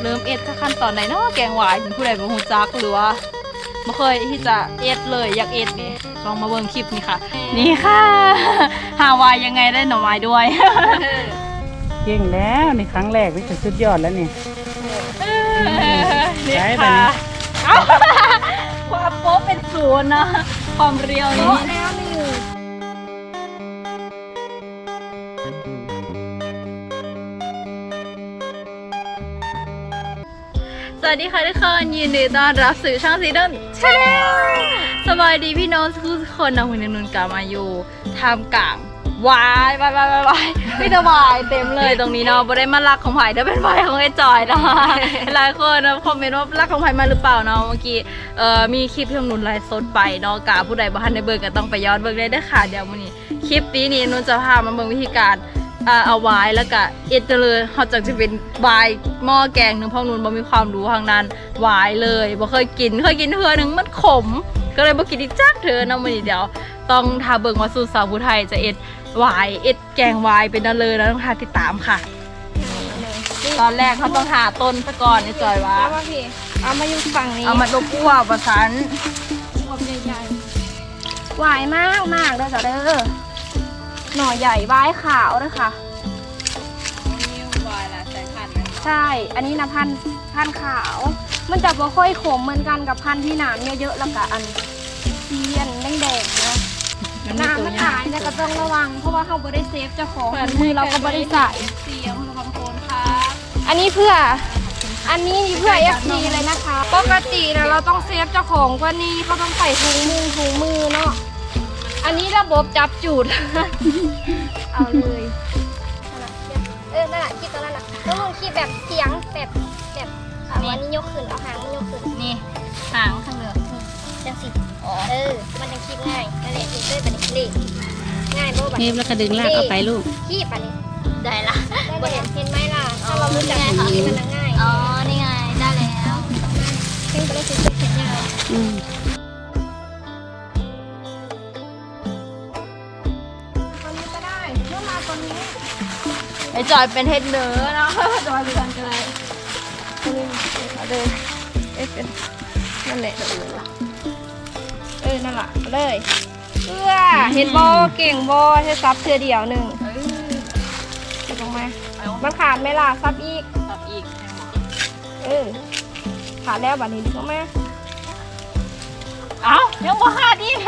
เริ่มเอ็ดจะขั้นตอนไหนเนาะแกงหวายผู้ใดบ่ฮู้จักหรือว่าบ่เคยที่จะเอ็ดเลยอยากเอ็ดนี่ลองมาเบิ่งคลิปนี่ค่ะ นี่ค่ะ หาวายยังไงได้หน่อไม้ด้วย เก่งแล้วในครั้งแรกนี่คือสุดยอดแล้วนี่ นี่ได้ปะค่ะเนี่ยเอ้าความโป๊ะเป็นศูนย์นะ ความเรียวนี่ สวัสดีค่ะทุกคนยินดีต้อนรับสู่ช่องซีดอนชาแนลสบายดีพี่น้องทุกคนนะคุณนุนกลับมาอยู่ท่ามกลางวายวายวายวายวายพี่ตะวายเต็มเลยตรงนี้เนาะบ่ได้มารักของไผ่แต่เป็นไผ่ของไอ้จอยนะคะหลายคนนะคอมเมนต์ว่ารักของไผ่มาหรือเปล่าเนาะเมื่อกี้เอ่อมีคลิปที่นุนไลฟ์สดไปเนาะกาผู้ใดบ้านในเบิร์ก็ต้องไปย้อนเบิร์ได้เด้อค่ะเดี๋ยวมื้อนี้คลิปนี้นี่นุนจะพามาเบิ่งวิธีการ อ่าเอาไว้แล้วก็เอ็ดเลยเขาจะจะเป็นวายหม้อแกงหนึ่งเพราะนุ่นบ่มีความรู้ทางนั้นวายเลยบ่เคยกินเคยกินเทื่อหนึงมันขม ก็เลยบ่กินอีกจักเธอเนาะมื้อนี้เดี๋ยวต้องทาเบิ่งว่าสูตรสาวผู้ไทยจะเอ็ดวายเอ็ดแกงวายเป็นนั่นเลยแล้วต้องทาติดตามค่ะ ตอนแรกเขาต้องหาต้นซะก่อนไอ้จอยว่าเอามาพี่ เอามาอยู่ฝั่งนี้เอามาลบอ้วกประสัน ความใหญ่ๆหวายมากมากเลยจ้ะเด้อ หน่อใหญ่วายขาวเลยค่ะวายละสายพันธุ์ใช่ อันนี้นะพันธุ์พันธุ์ขาว มันจะบ่ค่อยขมเหมือนกันกับพันธุ์ที่หนามเยอะๆแล้วก็อันเทียนแดงๆนะน้ำมันหายเนี่ยก็ต้องระวัง เพราะว่าเขาบ่ได้เซฟเจ้าของมือเราก็บ่ได้ใส่เสียงบางคนค่ะอันนี้เพื่อ อันนี้เพื่อ FC เลยนะคะ ปกตินะเราต้องเซฟเจ้าของกว่านี้เขาต้องใส่ถุงมือถุงมือเนาะ อันนี้ระบบจับจูด เอาเลยเออนั่นแหละคิดตรงนั้นแหละแล้วมึงคิดแบบเสียงแบบแบบอะวันนี้ยกขึ้นเอาหางมันยกขึ้นนี่หางข้างเหนือจังสิเออ มันจะคิดง่ายนั่นแหละคิดด้วยบัดนี้ง่ายโบ๊ะบัดเทนี้ปแล้วก็ดึงลากเอาไปลูกขี้ปัดนี้ได้ละได้เลยเห็นไหมล่ะถ้าเรารู้จักขี้มันจะง่ายอ๋อนี่ไงได้แล้วซึ่งก็ได้คือเขียนยาวอืม นนี้ไอจอยเป็นเฮดเนอร์เนาะจอยเป็นกันก็ได้ตรงนี้เอาเลยเอ๊ะเป็นนั่นแหละเออนั่นแหละเอาเลยเพื่อเห็นบอเก่งบอใช้ซับเธอเดียวหนึ่งเก็บลงมามันขาดไหมล่ะซับอีกตับอีกเออขาดแล้วบัดนี้ดึงออกมเอ้ายังบ่ขาดอีก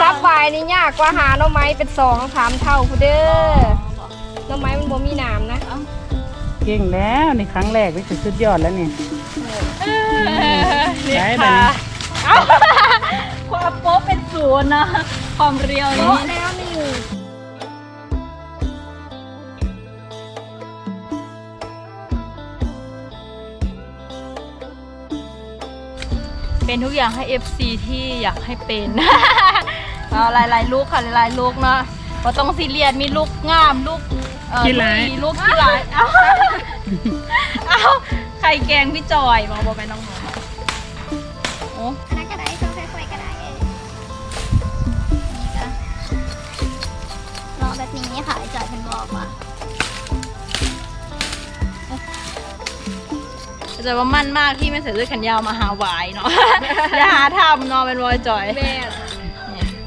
ซับใบนี่ยากกว่าหาหน่อไม้เป็นสองสามเท่าพูเด้อหน่อไม้มันบ่มีหนามนะเก่งแล้วในครั้งแรกนี่คือสุดยอดแล้วนี่นี่ได้ปะค่ะเนี่ยเอ้าความโป๊ะเป็นศูนย์นะความเรียวนี่โต๊ะแล้วหนึ่งเป็นทุกอย่างให้ FC ที่อยากให้เป็น เอาหลายๆลูกค่ะหลายๆลูกเนาะก็ต้องซีเรียสมีลูกงามลูกเอ่อขี้ร้ายมีลูกขี้ร้ายเอ้าเอ้าไข่แกงพี่จอยมาบอกไปน้องหนูโอ้อันนั้นก็ได้ต้องค่อยๆก็ได้รอแบบนี้ค่ะไอ้จอยเป็นบอกว่าจะว่ามั่นมากที่ไม่ใส่เสื้อแขนยาวมาหาหวายเนาะ อย่าหาทำเนาะเป็นวอยจอย แม่เนี่ย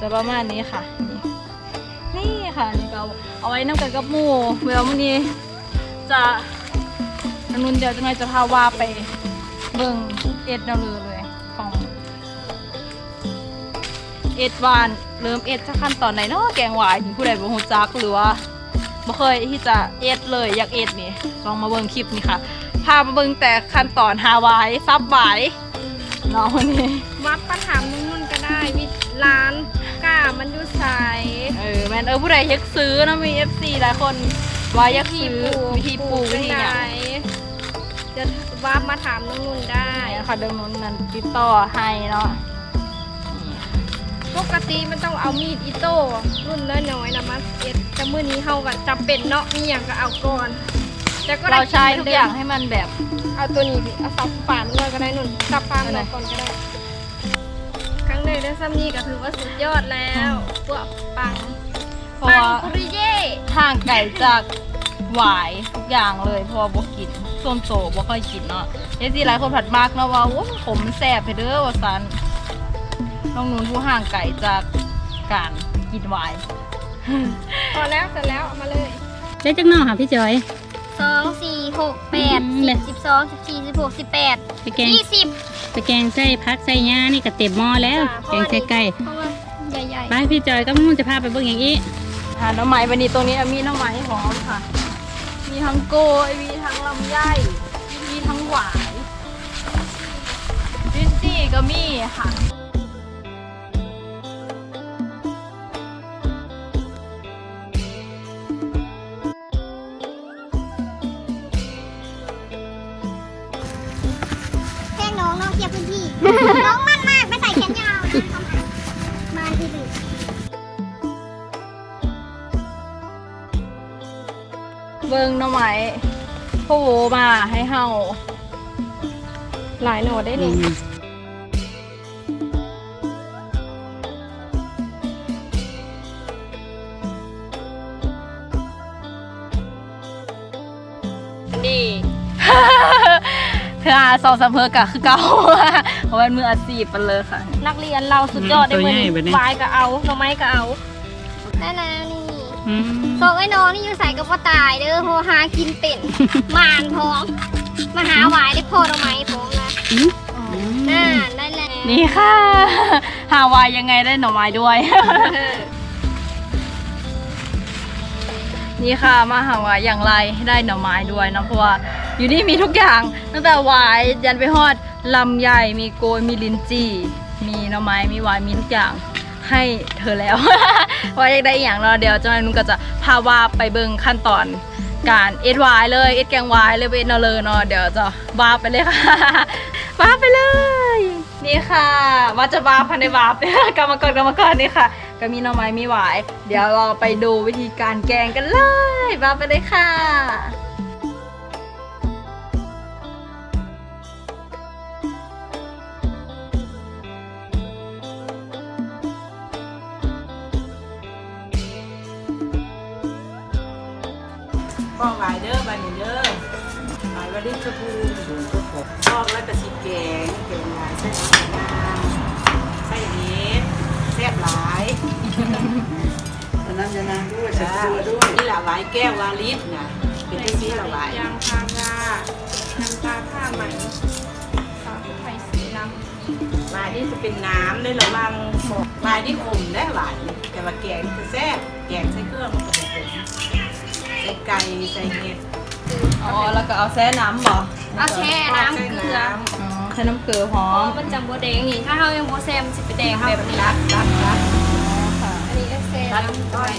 จะประมาณนี้ค่ะ นี่ค่ะนี่ก็เอาไว้น้ำกันกับหมูเวลาวันนี้จะนันนุนเดี๋ยวจะไงจะพาว่าไปเบิ่งเอ็ดนาเลยเลยของเอ็ดวานเริ่มเอ็ดจะขั้นตอนไหนเนาะแกงหวายผู้ใดบ่ฮู้จักหรือว่าบ่เคยที่จะเอ็ดเลยอยากเอ็ดนี่ลองมาเบิ่งคลิปนี่ค่ะพามาเบิ่งแต่ขั้นตอนหาวายซับหวายเนาะวันนี้วัดปัญหานุ่นๆก็ได้วิร้าน มันอยู่ใสเออแมนเออผู้ใดอยากซื้อนะมี FC หลายคนว่าอยากซื้อวิธีปลูกวิธีไหเนี่ยจะวัดมาถามนุ่นๆได้ได้ค่ะเดิมนู้นนั้นติดต่อให้เนาะนี่ปกติมันต้องเอามีดอิโต้รุ่นน้อยๆนะมาเอ็ดแต่มื้อนี้เฮาก็จำเป็นเนาะมีหยังก็เอาก่อนแต่ก็ได้เราใช้นหมืทุนกดิมอย่างให้มันแบบ เอาตัวนี้ดิเอาสับปานเลยก็ได้นุ่นสับปานอันไหเลนยก่อนก็ได้ครั้งแรก ได้ซ้ำนี่ก็ถือว่าสุดยอดแล้วพวกปังเพราะปังว่าปุริเย่ห่างไกลจากหวายทุกอย่างเลยเพราะว่าบ่กินส้มโตบ่ค่อยกินเนาะเอซีหลายคนผัดมากเนาะว่าโอ้ผมแสบไปเด้อว่าซันน้องนุ่นผู้ห่างไก่จากการกินหวาย พอแล้วเสร็จแล้วเอามาเลย ได้จักน่อค่ะพี่จอย สองสี่หกแปดอืม สิเลบยสิบสองสิบสี่สิบหกสิบแปดไปแกงยี่สิบไปแกงใส่พักใส่หญ้านี่ก็เต็มหม้อแล้ว แกงใส่ไก่ เพราะว่าใหญ่ไปพี่จอยก็มุ่งจะพาไปเบิ่งอย่างนี้หาหน้ำไม้วันนี้ตรงนี้มีหน้ำไม้หอมค่ะ มีทั้งโกยมีทั้งลำไยมีทั้งหวายลิ้นจี่ก็มีค่ะ เบิ่งหน้ำไม้พ่อโวมาให้เฮาหลายหน่อได้นี่นี่เธอหาสองสามเพอกะคือเก่าเพราะว่ามืออาชีพไปเลยค่ะ นักเรียนเราสุดยอดได้ตัวเมื่อใหญ่นี้แบบนี้วายก็เอาหน่อไม้ก็เอาได้แล้วนี่ อืมบอกไอ้น้องนี่อยู่ใส่กับว่าตายเด้อเพราะหากินเป็นมานพร้อมมาหาหวายได้พอทำไมผมนะอืมน่าได้แล้วนี่ค่ะ หาวายยังไงได้หน่อไม้ด้วย นี่ค่ะมาหาวายอย่างไรให้ได้หน่อไม้ด้วยนะเพราะว่าอยู่นี่มีทุกอย่าง ตั้งแต่หวายยันไปฮอดลำไยมีโกยมีลินจีมีหน่อไม้มีหวายมีทุกอย่าง ให้เธอแล้วว่าอยากได้อย่างเราะเดี๋ยวเจ้าหน้านุ่นก็จะพาว่าไปเบิ่งขั้นตอนการเอ็ดวายเลยเอ็ดแกงวายเลยเอ็ดเนอเลยเนาะเดี๋ยวจะว่าไปเลยค่ะว่าไปเลย นี่ค่ะว่าจะวาพันในวาบกรรมกรกรรมกรนี่ค่ะ ก็มีหน่อไม้มีหวาย เดี๋ยวเราไปดูวิธีการแกงกันเลยว่าไปเลยค่ะ ก็หวายเด้อบันนี้เด้อหวายวันนี้ชพูพอกแล้วก็สิแกงแกงหลายใส่น้ำมันใส่เห็ดแซ่บหลายน้ำยานางด้วยใส่ตัวด้วยนี่แหละหวายแก้ววาลิสนะเป็นที่นี่ละหวายยางพาราน้ำตาผ้าไหมสาวไทยสีน้ำหวายนี่จะเป็นน้ำเลยละมังหวายนี่ขมได้หวายแต่ว่าแกงนี่คือแซ่บแกงใส่เครื่องมันก็เป็นขม ไก่ใส่เห็ดอ๋อแล้วก็เอาแซ่น้ำบ่เอาแช่น้ำใส่เกลือน้อ๋อใช้น้ำเกลือหออ๋อมมันจังบัวแดงนี่ถ้าเรายังบัวแซมนจะเป็นแดงำแบบนี้รัดรัดรัดอันนี้ก็แซมรัดก้อย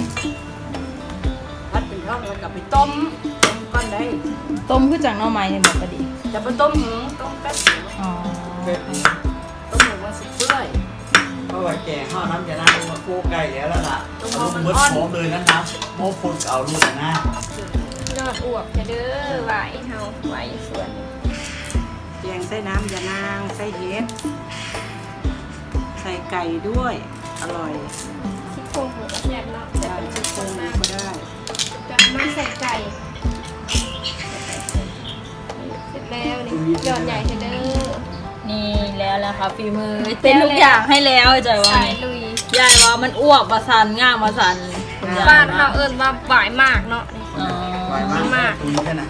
รัดเป็นท่อนแล้วก็ไปต้มต้มก้อนได้ต้มคือจากหน่อไม้เนี่ยบอกพอดีจะไปต้มหมูต้มแป๊บเดียวอ๋อต้มหมูมันสุกเปื่อย เพราะว่าแกงข้าวน้ำยานางมาโก้ไก่แล้วล่ะล่ะเอาลูกเบิดพร้อมเลยนะนะโมฟุนเอาลูกนะยอดอวบจะเด้อไหวเฮาไหวสวนแกงใส่น้ำยานางใส่เห็ดใส่ไก่ด้วย อร่อยซี่โครงหมูกระแทกเนาะใส่ได้เป็นชิซี่โคโครรงงหมูมากก็ได้จะมาใส่ไก่เสร็จแล้วนี่ยอดใหญ่จะเด้อ นี่แล้วแหละค่ะฝีมือเต้นทุกอย่างให้แล้วจอยว่าใส่ไงลุยยายว่ามันอ้วกมาสันง่ามมาสันคุณยายบ้านเราเอิ้นว่าหวายมากเนาะนี่อ๋อหวานมาก ตรงนี้แค่นะ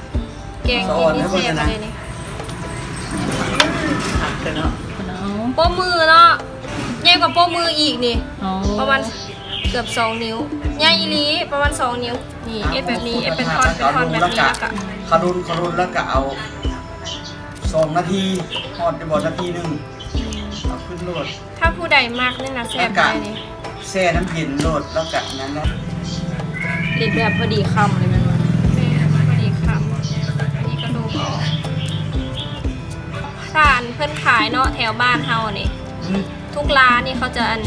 แกงกินนี่แซ่บเลยนี่หักเลยเนาะโป้มือเนาะใหญ่กว่าโป้มืออีกนี่อ๋อประมาณเกือบ2นิ้วใหญ่อีหลีประมาณ2นิ้ว นี่เอฟแบบนี้เอฟเป็นท่อนเป็นท่อนแบบนี้แล้วก็ขารุนขารุนแล้วก็เอา สองนาทีทอดจะบอกนาทีหนึ่งเอาขึ้นโหลด ถ้าผู้ใดมากนี่นะแซ่บเลยนี่แช่น้ำเย็นโหลดแล้วก็นั้นนะเด็ดแบบพอดีคำเลยแมันวะแม่พอดีคำอันนี้ก็ดูออกร้านเพิ่นขายเนาะแถวบ้านเฮานี่ทุกร้านนี่เขาจะอัน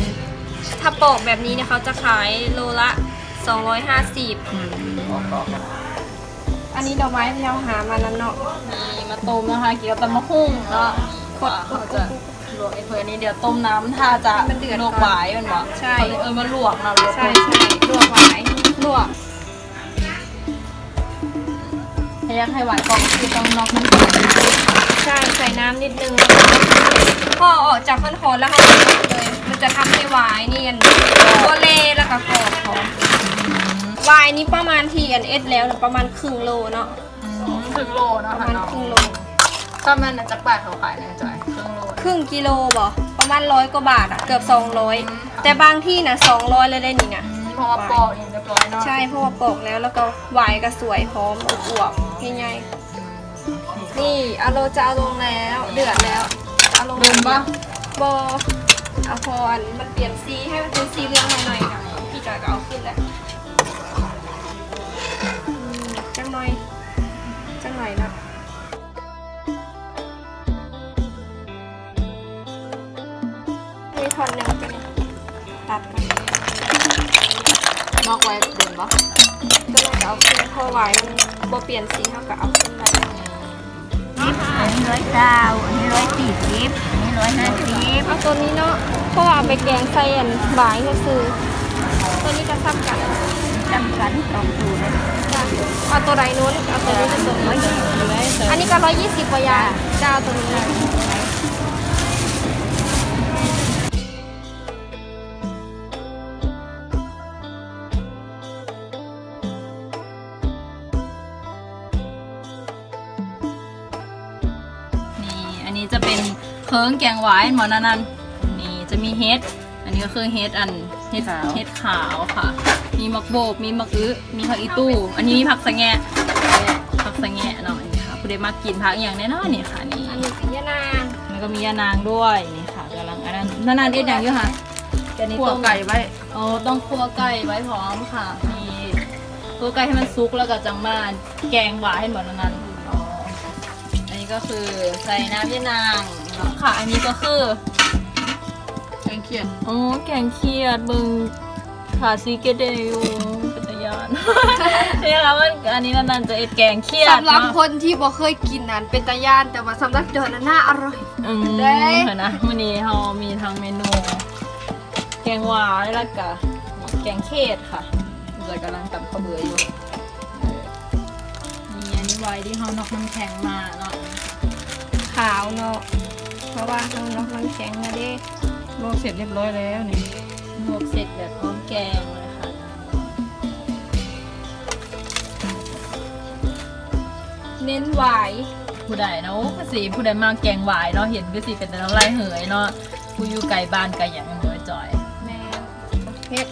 ถ้าปอกแบบนี้เนี่ยเขาจะขายโลละ 250 อืมออกออก อันนี้ดอกไม้ที่เราหามาแล้วเนาะนี่มาต้มนะคะเกี่ยวกับตำมะหุ่งเนาะกดกดเขาจะลวกไอ้เพื่อนนี้เดี๋ยวต้มน้ำถ้าจะมันเดือดลวกหวายมันบอกใช่เขาเลยเออมาลวกนะลวกใช่ใช่ลวกไว้ลวกอยากให้หวานกรอบคือต้องนอกน้ำแข็งใช่ใส่น้ำนิดนึงพอออกจากขั้นหอนแล้วเขาก็ปิดเลย มันจะทำให้วายนี่อันตัวเล วายนี้ประมาณที่อันเอ็ดแล้วนะประมาณครึ่งโลเนาะถึงโลเนาะประค่ะมาณน้องครึ่งโลถ้ามันน่ะจะบาทเขาขายในจอยครึ่งโลครึ่งกิโลบ่ประมาณร้อยกว่าบาทอะเกือบอืม200 แต่บางที่นะ200เลยได้นี่นะเพราะว่าปอกเองเรียบร้อยเนาะใช่เพราะว่าปอกแล้วแล้วก็หวายก็สวยพร้อมอวบๆง่ายๆนี่เอาโลจะเอาลงแล้ว เดือดแล้วเอาลงดุมปะบอเอาพออันมันเปลี่ยนสีให้มันเป็นสีเหลืองหน่อยๆค่ะพี่จอยก็เอาขึ้นแล้วอืม จังหน่อย จังหน่อยนะมีทอนหนึ่งเป็นตัดกันนอกไว้ดุมปะก็เลยเอาขึ้นพอไหวมันบ่เปลี่ยนสีเท่ากับเอาขึ้นได้อันนี้ร้อยเก้าอันนี้ร้อยสี่สิบอันนี้ร้อยห้าสิบเอาตัวนี้เนาะเพราะว่าเอาไปแกงใส่อันหวายก็คือตัวนี้จะซ้ำกัน จำกันสองสูตรเลยจ้ะเอาตัวใดนู้นเอาตัวนี้เป็นตัวนี้อันนี้ก็ร้อยยี่สิบกว่ายาเจ้าตัวนี้นี่อันนี้จะเป็นเคิร์งแกงหวายหมอนันนันนี่จะมีเฮ็ดอันนี้ก็คือเฮ็ดอันเฮ็ดเฮ็ดขาวค่ะ มีมักโบก มีมักอื้อมีผักอีตู้ อันนี้มีผักสะแงะผักสะแงะเนาะอันนี้ค่ะผู้ใดมากินผักอหย่างแน่นอนนี่ค่ะนี่อันนี้เป็นยานางแล้วก็มียานางด้วยนี่ค่ะกำลังอันนั้นนานๆเอ็ดอย่างอยู่ค่ะแกนี้ต้มไก่ไว้โอ้ต้องคั่วไก่ไว้พร้อมค่ะมีคั่วไก่ให้มันสุกแล้วก็จังมาแกงหวานให้หมดนั้นอ๋ออันนี้ก็คือใส่น้ำยานางเนาะค่ะ อันนี้ก็คือแกงเขียดอ๋อแกงเขียดมึง ขาซีเกเดยูเป็นตะยานนี่ค่ะมันอันนี้นานๆจะเอ็ดแกงเขียดสำหรับเนาะคนที่บ่เคยกินนั้นเป็นตะยานแต่ว่าสำหรับจอนน่าอร่อย อืมได้ เห็นนะวันนี้เรามีทั้งเมนู แกงหวานแล้วก็แกงเขดค่ะเดี๋ยวกำลังตำข้าวเบื่ออยู่เออมีอันนี้ไว้ที่เขานอกน้ำแข็งมาเนาะขาวเนาะเพราะว่าเขานอกมันแข็งมาเด้ลวกเสร็จเรียบร้อยแล้วนี่ ลวกเสร็จแบบพร้อมแกงเลยค่ะ เน้นหวายผู้ใดเนาะภาษีผู้ใดมาแกงหวายเนาะเห็นก็สิเป็นแต่น้ำลายเหยเนาะผู้อยู่ไกลบ้านไกลอย่างมันเหยจอยแม่เฮ็ด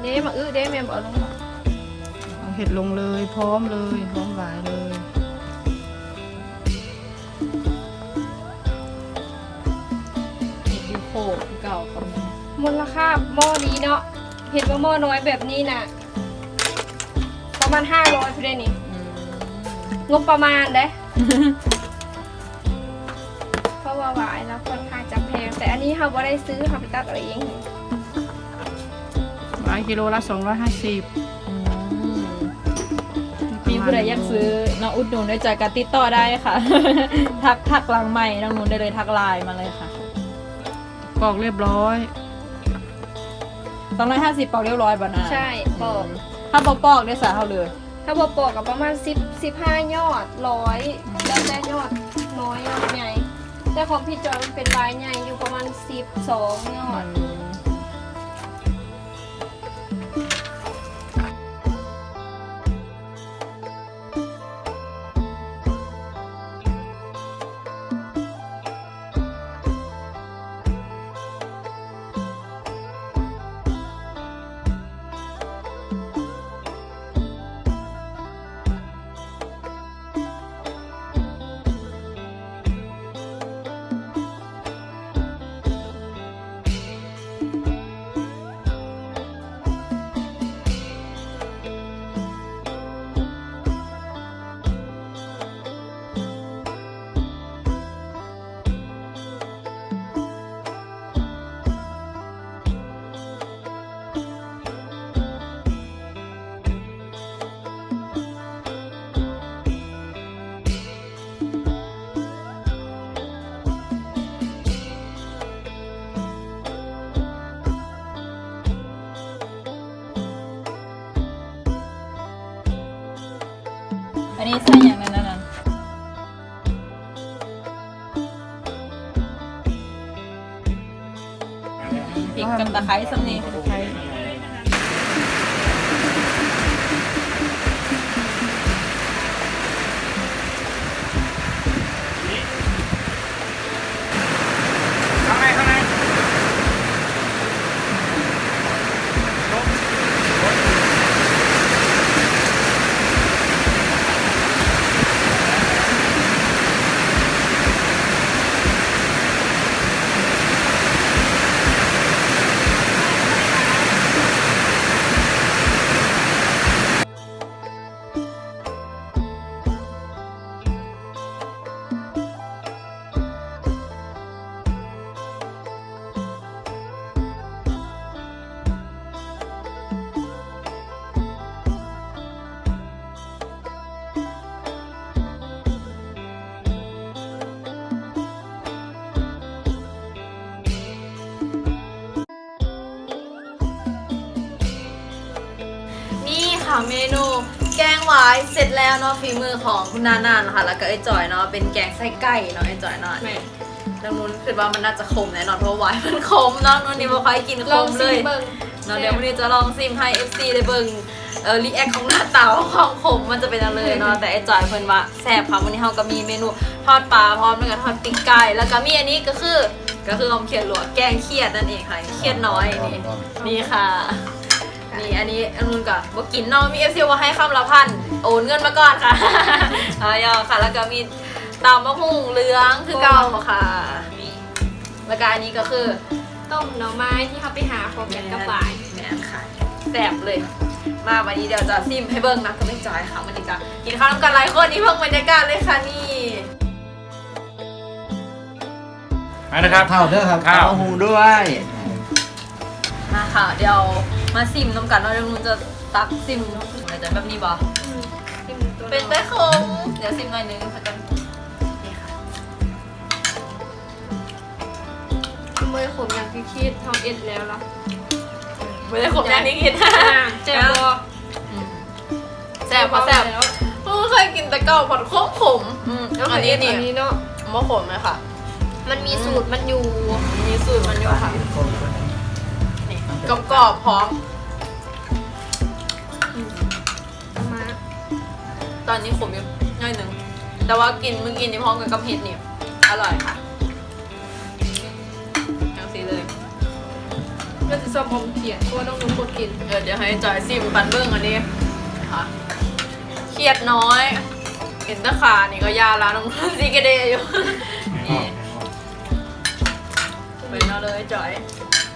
เด้มาอื้อเด้แม่บอกลงมาเอาเห็ดลงเลย พร้อมเลยพร้อมหวายเลย มีมูลค่าหม้อนี้เนาะเห็ดว่าหม้อน้อยแบบนี้น่ะ ประมาณห้าร้อยพี่ได้นี่อืมงบประมาณเด้ เพราะว่าหวายแล้วค่อนข้างจะแพงแต่อันนี้เขาบ่ได้ซื้อเขาไปตัดเอาเองหวายกิโลละ250อืมมีผู้ใดอยากซื้อน้องอุดหนุนด้วยใจการติดต่อได้ค่ะ ทักทักหลังใหม่น้องนุนได้เลยทักไลน์มาเลยค่ะปอกเรียบร้อย สองร้อยห้าสิบปอกเรียบร้อยบ่นะใช่ปอก ถ้าปอกปอกได้สาเท่าเลยถ้าบ่ปอกกับประมาณ10 15 ยอดร้อยแล้วแต่ยอดน้อยยอดใหญ่แต่ของพี่จอยมันเป็นลายใหญ่อยู่ประมาณ 12 ยอด นี้ใส่อย่างนั้นนั้นพริกกับตะไคร้สำ เมนูแกงหวายเสร็จแล้วเนาะฝีมือของคุณนานานะคะแล้วก็ไอ้จอยเนาะเป็นแกงไส้ไก่เนาะไอ้จอยเนาะดังนู้นคิดว่ามันน่าจะขมแน่นอนเพราะหวายมันขมเนาะนู้นนี่บ่ค่อยกินขลองมเลซิมยเบิ่งเนาะเดี๋ยววันนี้จะลองซิมให้ FC ได้เบิ่งเออรีแอคของหน้าเตาของผมมันจะเป็นอะไรเนาะแต่ไอ้จอยเพิ่นว่าแซ่บค่ะวันนี้เฮาก็มีเมนูทอดปลาพร้อมด้วยกับทอดปิ้งไก่แล้วก็มีอันนี้ก็คือก็คืออมเขียดหลวกแกงเขียดนั่นเองค่ะเขียดน้อยนี่นี่ค่ะ นี่อันนี้อันนู้นก่อนบอกกินเนาะมี FC ว่าให้คำละพันโอนเงินมาก่อนค่ะอายอค่ะ แล้วก็มีตามมะฮุ่งเหลืองคือเก่าค่ะนี่แล้วก็อันนี้ก็คือต้มหน่อไม้ที่เขาไปหาพร้อมกันกับหวายแม่นค่ะแซ่บเลย มาวันนี้เดี๋ยวจะซิมให้เบิ้งนะก็ไม่จอยค่ะวันนี้ก็กินข้าวน้ำกันหลายคนนี่เพิ่งบรรยากาศเลยค่ะนี่มานะครับข้าวเด้อครับข้าวข้าวหุงด้วย มาค่ะ เดี๋ยวมาซิมน้ำกันเนาะเดี๋ยวนุ่นจะตักซิมอะไรจะแบบนี้บ่ซิมตัวเป็นได้คงเดี๋ยวซิมหน่อยนึงค่ะกันนี่ค่ะเมื่อขมอย่างที่คิดทำเอ็ดแล้วล่ะไม่ได้ขมอย่างที่คิดเจ็บบ่อืมแซ่บพอแซ่บแล้วเพิ่งเคยกินแต่เก่าผัดโคกขมอืมแล้วอันนี้นี่อันนี้เนาะมะขมเลยค่ะ มันมีสูตรมันอยู่ มีสูตรมันอยู่ค่ะ นี่กรอบๆพร้อม มาตอนนี้ขมอยู่หน่อยหนึ่ง แต่ว่ากินมึงกินที่พร้อมกับกับเห็ดนี่อร่อยค่ะยังสีเลย ก็จะส้มอมเขียนเพราะว่าน้องนุ่มกดกินเดี๋ยวเดี๋ยวให้จอยซิมปันเบิ้งอันนี้ค่ะเครียดน้อย เห็นตะขานี่ก็ยาแล้วน้องซีกระเดยอยู่ นี่ไปเนาะเลยจอย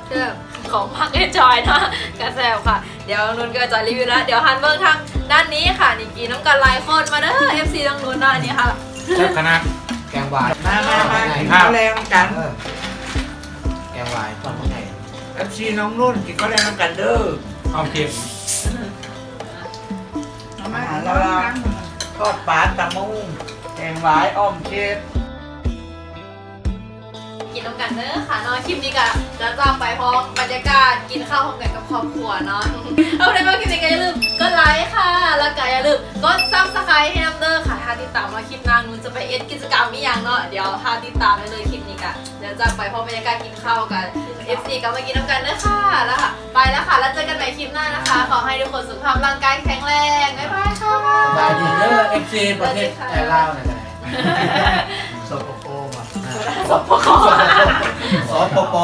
เชื่อ ของพักให้จอยนะกระแซวค่ะ เดี๋ยวนุ่นก็จะรีวิวแล้วเดี๋ยวฮันเบิ้งทางด้านนี้ค่ะนี่กินน้ำกันหลายคนมาเด้อ FC ทางนู้นนะอันนี้ค่ะเจ้าคณะแกงหวานมามามากินข้าข้าววแรงกันแกงหวานตอนข้างในเอฟซีน้องนุ่นกินก็ได้น้ำกันเด้อเอาเค็มอาหารแล้วล่ะทอดปลาตะมุงแกงหวายอ้อมเค็ด กินน้ำกันเด้อค่ะเนาะคลิปนี้ก็จะจากไปพร้อมบรรยากาศกินข้าวพร้อมกันกับครอบครัวเนาะเอาได้มาคลิปนี้ก็อย่าลืมกดไลค์ค่ะ แล้วก็อย่าลืมกดซับสไครต์ให้น้ำเด้อค่ะถ้าติดตามมาคลิปหน้านู้นจะไปเอ็ดกิจกรรมอีกอย่างเนาะเดี๋ยวถ้าติดตามได้เลยคลิปนี้กันเดี๋ยวจากไปพร้อมบรรยากาศกินข้าวกัน FC ก็มากินน้ำกันเด้อค่ะแล้วค่ะไปแล้วค่ะแล้วเจอกันใหม่คลิปหน้านะคะ ขอให้ทุกคนสุขภาพร่างกายแข็งแรงบ๊ายบายค่ะ บายดีเด้อเอฟซีประเทศไทยลาวนะกันสปปมาสป คสปป